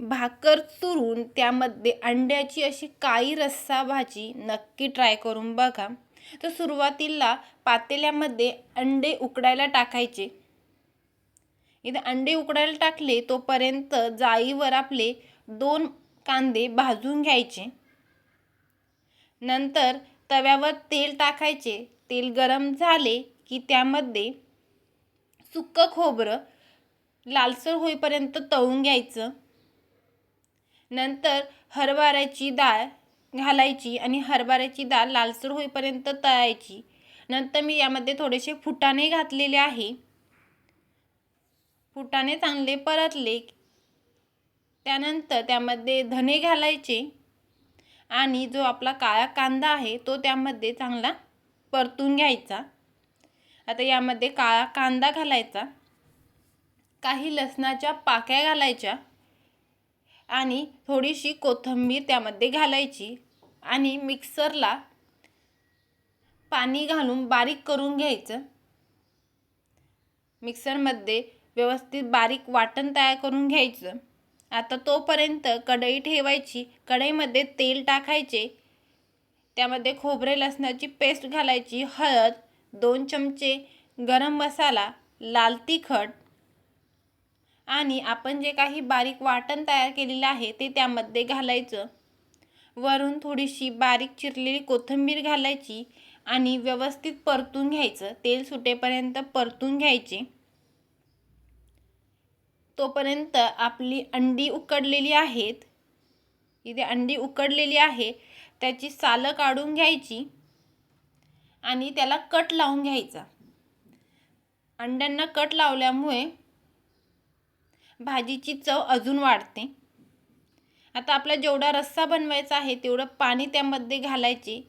भाकर चुरून त्यामध्ये अंड्याची अशी काळी रस्सा भाजी नक्की ट्राय करून बघा. तर सुरुवातीला पातेल्यामध्ये अंडे उकडायला टाकायचे. इथे अंडे उकडायला टाकले तोपर्यंत जाळीवर आपले दोन कांदे भाजून घ्यायचे. नंतर तव्यावर तेल टाकायचे. तेल गरम झाले की त्यामध्ये सुक्कं खोबरं लालसर होईपर्यंत तळून घ्यायचं. नंतर हरभऱ्याची डाळ घालायची आणि हरभऱ्याची डाळ लालसर होईपर्यंत तळायची. नंतर मी यामध्ये थोडेसे फुटाणे घातलेले आहे. फुटाणे चांगले परतले. त्यानंतर त्यामध्ये धने घालायचे आणि जो आपला काळा कांदा आहे तो त्यामध्ये चांगला परतून घ्यायचा. आता यामध्ये काळा कांदा घालायचा. काही लसणाच्या पाक्या घालायच्या. आणि थोडीशी कोथिंबीर त्यामध्ये घालायची आणि मिक्सरला पाणी घालून बारीक करून घ्यायचं. मिक्सरमध्ये व्यवस्थित बारीक वाटण तयार करून घ्यायचं. आता तोपर्यंत कढई ठेवायची. कढईमध्ये तेल टाकायचे. त्यामध्ये खोबरे लसणाची पेस्ट घालायची. हळद दोन चमचे गरम मसाला लाल तिखट आणि आपण जे काही बारीक वाटण तयार केलेलं आहे ते त्यामध्ये घालायचं. वरून थोडीशी बारीक चिरलेली कोथिंबीर घालायची आणि व्यवस्थित परतून घ्यायचं. तेल सुटेपर्यंत परतून घ्यायचे. तोपर्यंत आपली अंडी उकडलेली आहेत. इथे अंडी उकडलेली आहे. त्याची सालं काढून घ्यायची आणि त्याला कट लावून घ्यायचा. अंड्यांना कट लावल्यामुळे भाजीची चव अजून वाढते. आता आपला जेवढा रस्सा बनवायचा आहे तेवढं पाणी त्यामध्ये घालायचे.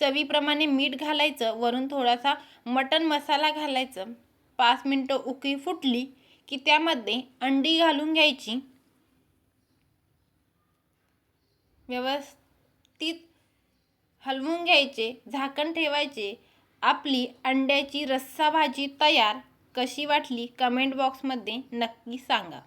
चवीप्रमाणे मीठ घालायचं वरून थोडासा मटन मसाला घालायचं. पाच मिनटं उकळी फुटली की त्यामध्ये अंडी घालून घ्यायची. व्यवस्थित हलवून घ्यायचे झाकण ठेवायचे. आपली अंड्याची रस्सा भाजी तयार. कशी वाटली? कमेंट बॉक्समध्ये नक्की सांगा.